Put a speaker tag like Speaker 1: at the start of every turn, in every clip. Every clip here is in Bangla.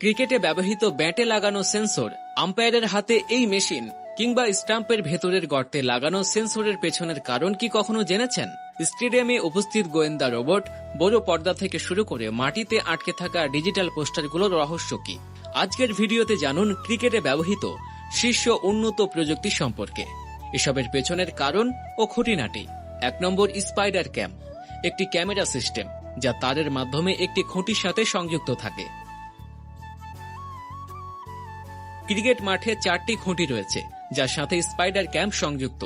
Speaker 1: ক্রিকেটে ব্যবহৃত ব্যাটে লাগানো সেন্সর, আম্পায়ারের হাতে এই মেশিন, কিংবা স্টাম্পের ভেতরের গর্তে লাগানো সেন্সরের পেছনের কারণ কি কখনো জেনেছেন? স্টেডিয়ামে উপস্থিত গোয়েন্দা রোবট, বড় পর্দা থেকে শুরু করে মাটিতে আটকে থাকা ডিজিটাল পোস্টারগুলোর রহস্য কি? আজকের ভিডিওতে জানুন ক্রিকেটে ব্যবহৃত শীর্ষ উন্নত প্রযুক্তি সম্পর্কে। এসবের পেছনের কারণ ও খুঁটিনাটি। এক নম্বর স্পাইডার ক্যাম, একটি ক্যামেরা সিস্টেম, যা তারের মাধ্যমে একটি খুঁটির সাথে সংযুক্ত থাকে। ক্রিকেট মাঠে চারটি খুঁটি রয়েছে, যার সাথে স্পাইডার ক্যাম্প সংযুক্ত।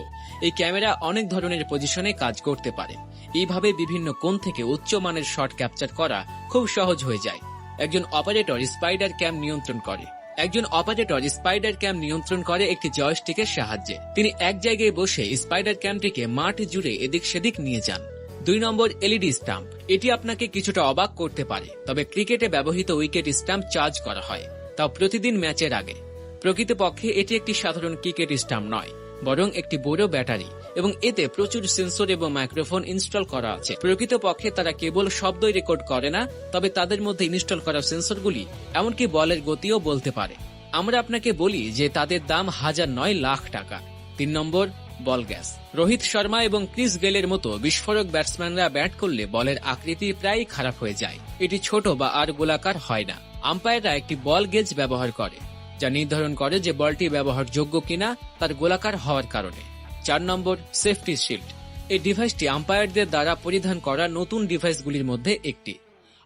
Speaker 1: এই ক্যামেরা অনেক ধরনের পজিশনে কাজ করতে পারে। এইভাবে বিভিন্ন কোণ থেকে উচ্চ মানের শট ক্যাপচার করা খুব সহজ হয়ে যায়। একজন অপারেটর স্পাইডার ক্যাম্প নিয়ন্ত্রণ করে। একজন অপারেটর স্পাইডার ক্যাম্প নিয়ন্ত্রণ করে একটি জয়স্টিকের সাহায্যে। তিনি এক জায়গায় বসে স্পাইডার ক্যাম্পটিকে মাঠ জুড়ে এদিক সেদিক নিয়ে যান। দুই নম্বর এলইডি স্টাম্প এটি আপনাকে কিছুটা অবাক করতে পারে, তবে ক্রিকেটে ব্যবহৃত উইকেট স্টাম্প চার্জ করা হয়, তাও প্রতিদিন ম্যাচের আগে। প্রকৃতপক্ষে এটি একটি সাধারণ ক্রিকেট স্টাম্প নয়, বরং একটি বড় ব্যাটারি, এবং এতে প্রচুর সেন্সর এবং মাইক্রোফোন ইনস্টল করা আছে। প্রকৃতপক্ষে তারা কেবল শব্দই রেকর্ড করে না, তবে তাদের মধ্যে ইনস্টল করা সেন্সরগুলি, এমনকি বলের গতিও বলতে পারে। আমরা আপনাকে বলি যে তাদের দাম হাজার নয় লাখ টাকা। তিন নম্বর, বল গ্যাস। রোহিত শর্মা এবং ক্রিস গেলের মতো বিস্ফোরক ব্যাটসম্যানরা ব্যাট করলে বলের আকৃতি প্রায় খারাপ হয়ে যায়। এটি ছোট বা আর গোলাকার হয় না। আম্পায়াররা একটি বল গেজ ব্যবহার করে। যা নির্ধারণ করে যে বলটি ব্যবহারযোগ্য কিনা তার গোলাকার হওয়ার কারণে। চার নম্বর সেফটি শিল্ড এই ডিভাইসটি আম্পায়ারদের দ্বারা পরিধান করা নতুন ডিভাইসগুলির মধ্যে একটি।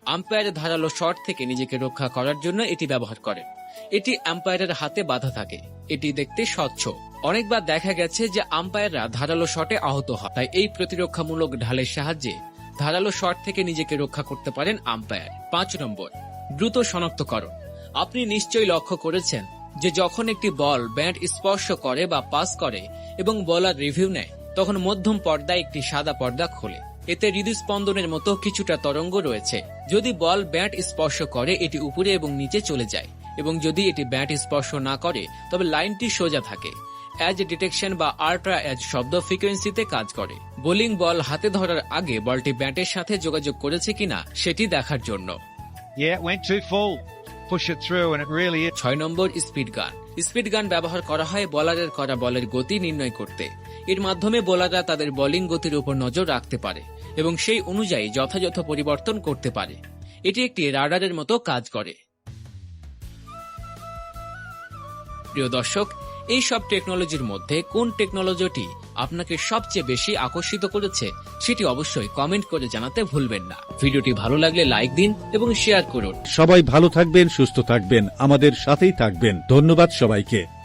Speaker 1: আম্পায়ার ধারালো শট থেকে নিজেকে রক্ষা করার জন্য এটি ব্যবহার করে এটি আম্পায়ারের হাতে বাধা থাকে। এটি দেখতে স্বচ্ছ। অনেকবার দেখা গেছে যে আম্পায়াররা ধারালো শটে আহত হয়। তাই এই প্রতিরক্ষামূলক ঢালের সাহায্যে ধারালো শট থেকে নিজেকে রক্ষা করতে পারেন আম্পায়ার পাঁচ নম্বর, দ্রুত শনাক্তকরণ। আপনি নিশ্চয়ই লক্ষ্য করেছেন যে যখন একটি বল ব্যাট স্পর্শ করে বা পাস করে এবং বলার রিভিউ নেয় তখন মধ্যম পর্দায় একটি সাদা পর্দা খোলে। এতে হৃদস্পন্দনের মতো কিছুটা তরঙ্গ রয়েছে। যদি বল ব্যাট স্পর্শ করে এটি উপরে এবং নিচে চলে যায় এবং যদি এটি ব্যাট স্পর্শ না করে তবে লাইনটি সোজা থাকে। অ্যাজ ডিটেকশন বা আল্ট্রা অ্যাজ শব্দ ফ্রিকোয়েন্সিতে কাজ করে। বোলিং বল হাতে ধরার আগে বলটি ব্যাটের সাথে যোগাযোগ করেছে কিনা সেটি দেখার জন্য।
Speaker 2: Yeah, it went too full.
Speaker 1: ছয় নম্বর স্পিড গান। স্পিড গান ব্যবহার করা হয় বোলারের করা বলের গতি নির্ণয় করতে। এর মাধ্যমে বোলাররা তাদের বোলিং গতির উপর নজর রাখতে পারে এবং সেই অনুযায়ী যথাযথ পরিবর্তন করতে পারে। এটি একটি রাডারের মতো কাজ করে। প্রিয় দর্শক, এই সব টেকনোলজির মধ্যে কোন টেকনোলজিটি আপনাকে সবচেয়ে বেশি আকর্ষিত করেছে, সেটি অবশ্যই কমেন্ট করে জানাতে ভুলবেন না। ভিডিওটি ভালো লাগলে লাইক দিন এবং শেয়ার করুন।
Speaker 3: সবাই ভালো থাকবেন, সুস্থ থাকবেন, আমাদের সাথেই থাকবেন। ধন্যবাদ সবাইকে।